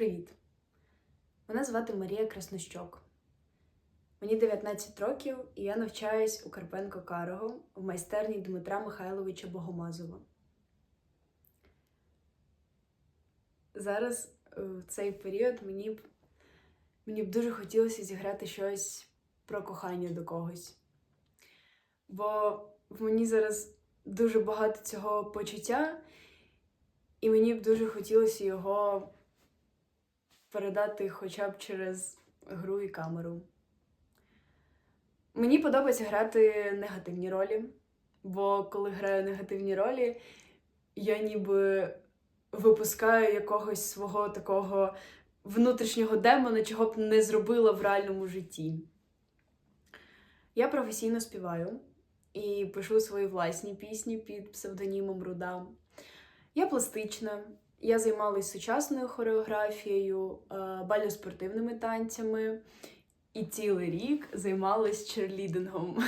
Привіт! Мене звати Марія Краснощок. Мені 19 років, і я навчаюсь у Карпенко Карого в майстерні Дмитра Михайловича Богомазова. Зараз е, в цей період мені б, мені б дуже хотілося зіграти щось про кохання до когось. Бо в мені зараз дуже багато цього почуття, і мені б дуже хотілося його передати хоча б через гру і камеру. Мені подобається грати негативні ролі, бо коли граю негативні ролі, я ніби випускаю якогось свого такого внутрішнього демона, чого б не зробила в реальному житті. Я професійно співаю і пишу свої власні пісні під псевдонімом Руда. Я пластична, я займалась сучасною хореографією, е, бально-спортивними танцями і цілий рік займалась черлідингом.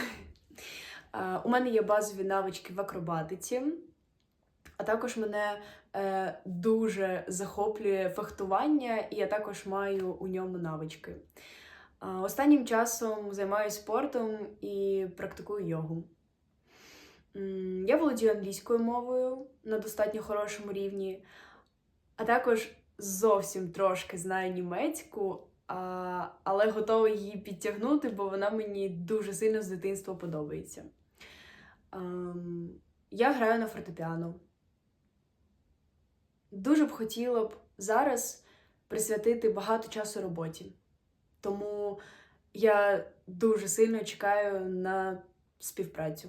Е, У мене є базові навички в акробатиці, а також мене е, дуже захоплює фехтування, і я також маю у ньому навички. Останнім часом займаюся спортом і практикую йогу. Я володію англійською мовою на достатньо хорошому рівні, а також зовсім трошки знаю німецьку, а, але готова її підтягнути, бо вона мені дуже сильно з дитинства подобається. Ем, я граю на фортепіано. Дуже б хотіла б зараз присвятити багато часу роботі. Тому я дуже сильно чекаю на співпрацю.